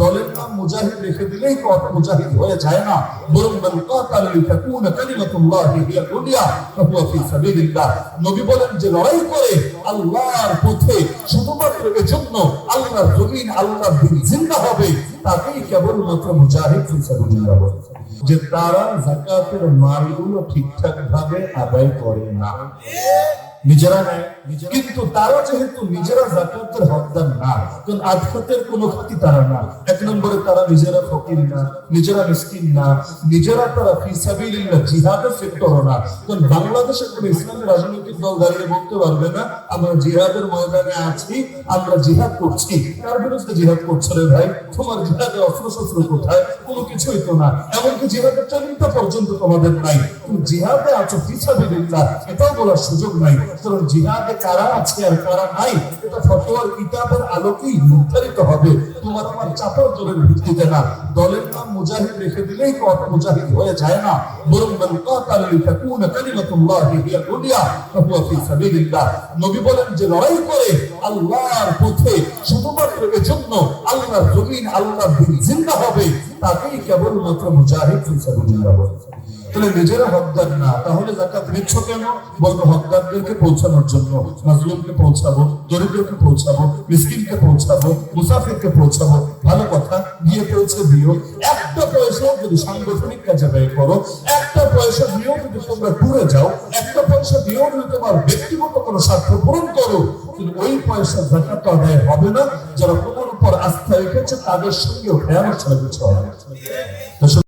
দলের নাম মুজাহিদ রেখে দিলেই তো অত মুজাহিদ হয়ে যায় না। বরং মান কাতাল লিতাকুন হিয়া দুনিয়া, ফাহুয়া ফি সাবিলিল্লাহ। নবী বলেন যে লড়াই করে আল্লাহর পথে শুধুমাত্র আল্লাহর জমিন, আল্লাহর দিন জিন্দা হবে, তাকেই কেবলমাত্র মুজাহিদ ফি সাবিলিল্লাহ বলে। যে তারা যাকাতের মালগুলো ঠিকঠাক ভাবে আদায় করে না। নিজেরা নেয় কিন্তু তারা যেহেতু নিজেরা জাকাতের হকদার না কারণ আজকাতের কোনো ক্ষতি তারা না এক নম্বরে তারা নিজেরা ফকির না নিজেরা মিসকিন না নিজেরা তারা ফিসাবিলিল্লাহ জিহাদের সেক্টর না কারণ বাংলাদেশে কোনো ইসলামী রাজনৈতিক দল দাঁড়িয়ে বলতে পারবে না, আমরা জিহাদের ময়দানে আছি, আমরা জিহাদ করছি। কার বিরুদ্ধে জিহাদ করছ রে ভাই? তোমার জিহাদে অস্ত্র শস্ত্র কোথায়? কোনো কিছুই তো না। এমনকি জিহাদের ট্রেনিংটা পর্যন্ত তোমাদের নাই। তুমি জিহাদে আছো ফিসাবিলিল্লাহ এটাও বলার সুযোগ নাই। কারণ জিহাদে কারা আছে আর কারা নাই, এটা ফটোয়ার কিতাবের আলোকেই নির্ধারিত হবে। তোমার আমার দলের ভিত্তিতে না। দলের নাম মুজাহিদ রেখে দিলেই কত মুজাহিদ হয়ে যায় না। বরং কাতাল হিয়া দুনিয়া ফাহুয়া ফি সাবিলিল্লাহ। নবী বলেন যে লড়াই করে আল্লাহর পথে এজন্য আল্লাহ জমিন আল্লাহ জিন্দা হবে, তাকেই কেবলমাত্র মুজাহিদ তাহলে নিজেরা হকদার না, তাহলে জাকাত নিচ্ছ কেন? বলব হকদারদেরকে পৌঁছানোর জন্য পৌঁছাবো দরিদ্রকে পৌঁছাবো, মিসকিনকে পৌঁছাবো, মুসাফিরকে পৌঁছাবো, ভালো কথা গিয়ে পৌঁছে দিও একটা পয়সা যদি সাংগঠনিক কাজে ব্যয় করো, একটা পয়সা দিয়েও যদি তোমরা টুরে যাও, একটা পয়সা দিয়েও যদি তোমার ব্যক্তিগত কোনো স্বার্থ পূরণ করো কিন্তু ওই পয়সা জাকাত আদায় হবে না। যারা তোমার উপর আস্থা রেখেছে, তাদের সঙ্গেও ছাড়া কিছু হবে।